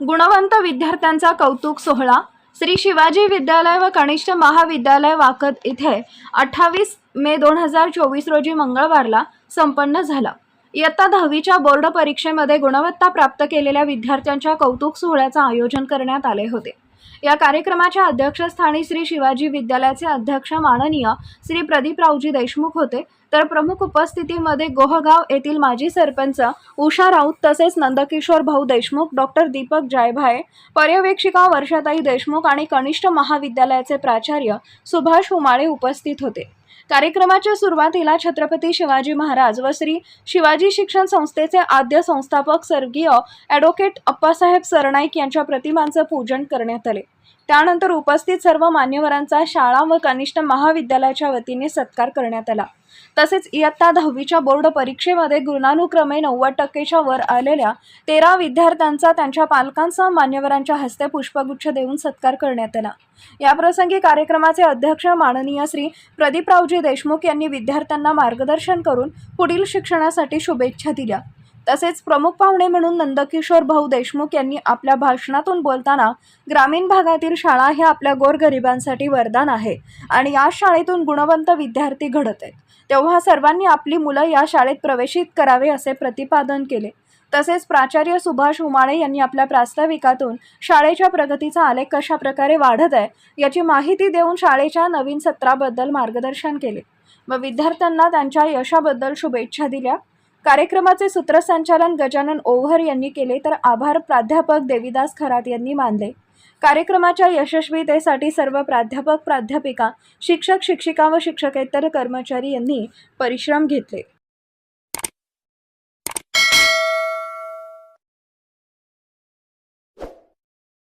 गुणवंत विद्यार्थ्यांचा कौतुक सोहळा. श्री शिवाजी विद्यालय व कनिष्ठ महाविद्यालय वाकद इथे अठ्ठावीस मे दोन हजार चोवीस रोजी मंगळवारला संपन्न झाला. इयत्ता दहावीच्या बोर्ड परीक्षेमध्ये गुणवत्ता प्राप्त केलेल्या विद्यार्थ्यांच्या कौतुक सोहळ्याचं आयोजन करण्यात आले होते. या कार्यक्रमाच्या अध्यक्षस्थानी श्री शिवाजी विद्यालयाचे अध्यक्ष माननीय श्री प्रदीपरावजी देशमुख होते. तर प्रमुख उपस्थितीमध्ये गोहगाव येथील माजी सरपंच उषा राऊत तसेच नंदकिशोर भाऊ देशमुख डॉक्टर दीपक जायभाये पर्यवेक्षिका वर्षाताई देशमुख आणि कनिष्ठ महाविद्यालयाचे प्राचार्य सुभाष उमाळे उपस्थित होते. कार्यक्रमाच्या सुरुवातीला छत्रपती शिवाजी महाराज व श्री शिवाजी शिक्षण संस्थेचे आद्य संस्थापक स्वर्गीय ॲडव्होकेट अप्पासाहेब सरनाईक यांच्या प्रतिमांचं पूजन करण्यात आले. त्यानंतर उपस्थित सर्व मान्यवरांचा शाळा व कनिष्ठ महाविद्यालयाच्या वतीने सत्कार करण्यात आला. तसेच इयत्ता दहावीच्या बोर्ड परीक्षेमध्ये गुणानुक्रमे नव्वद टक्केच्या वर आलेल्या तेरा विद्यार्थ्यांचा त्यांच्या पालकांसह मान्यवरांच्या हस्ते पुष्पगुच्छ देऊन सत्कार करण्यात आला. याप्रसंगी कार्यक्रमाचे अध्यक्ष माननीय श्री प्रदीपरावजी देशमुख यांनी विद्यार्थ्यांना मार्गदर्शन करून पुढील शिक्षणासाठी शुभेच्छा दिल्या. तसेच प्रमुख पाहुणे म्हणून नंदकिशोर भाऊ देशमुख यांनी आपल्या भाषणातून बोलताना ग्रामीण भागातील शाळा हे आपल्या गोरगरिबांसाठी वरदान आहे आणि या शाळेतून गुणवंत विद्यार्थी घडत आहेत. तेव्हा सर्वांनी आपली मुलं या शाळेत प्रवेशित करावे असे प्रतिपादन केले. तसेच प्राचार्य सुभाष उमाळे यांनी आपल्या प्रास्ताविकातून शाळेच्या प्रगतीचा आलेख कशा प्रकारे वाढत आहे याची माहिती देऊन शाळेच्या नवीन सत्राबद्दल मार्गदर्शन केले. व विद्यार्थ्यांना त्यांच्या यशाबद्दल शुभेच्छा दिल्या. कार्यक्रमाचे सूत्रसंचालन गजानन ओव्हर यांनी केले तर आभार प्राध्यापक देविदास खरात यांनी मानले. कार्यक्रमाच्या यशस्वीतेसाठी सर्व प्राध्यापक प्राध्यापिका शिक्षक शिक्षिका व शिक्षकेतर कर्मचारी यांनी परिश्रम घेतले.